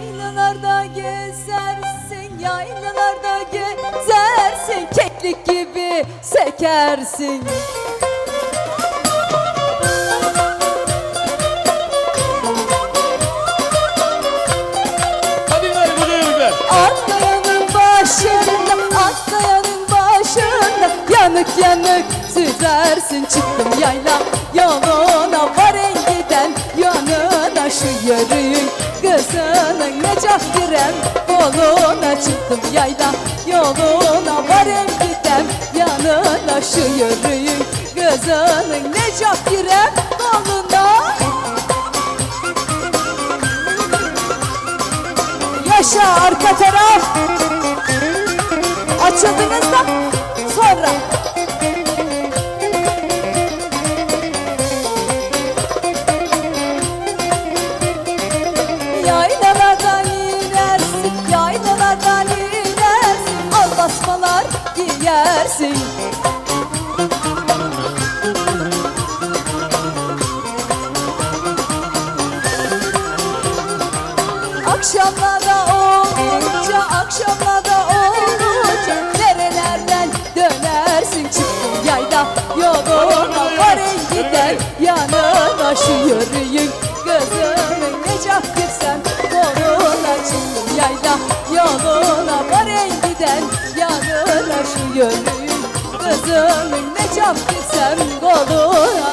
Yaylalarda gezersin, yaylalarda gezersin. Keklik gibi sekersin. Atlayanın başında, atlayanın başında. Yanık yanık süzersin. Çıktım yayla Yoluna Kızının necaf girem koluna çıktım yayla. Yoluna varın giden yanına şu yörüğün Kızının necaf girem koluna Yaşa arka taraf. Açıldınız giyersin Akşamlarda olunca, akşamlarda olunca Nerelerden dönersin? Çıktın yayda Yoluna varın giden yanına şu yürüyün yürüyün Gözümün necaf girsem koluna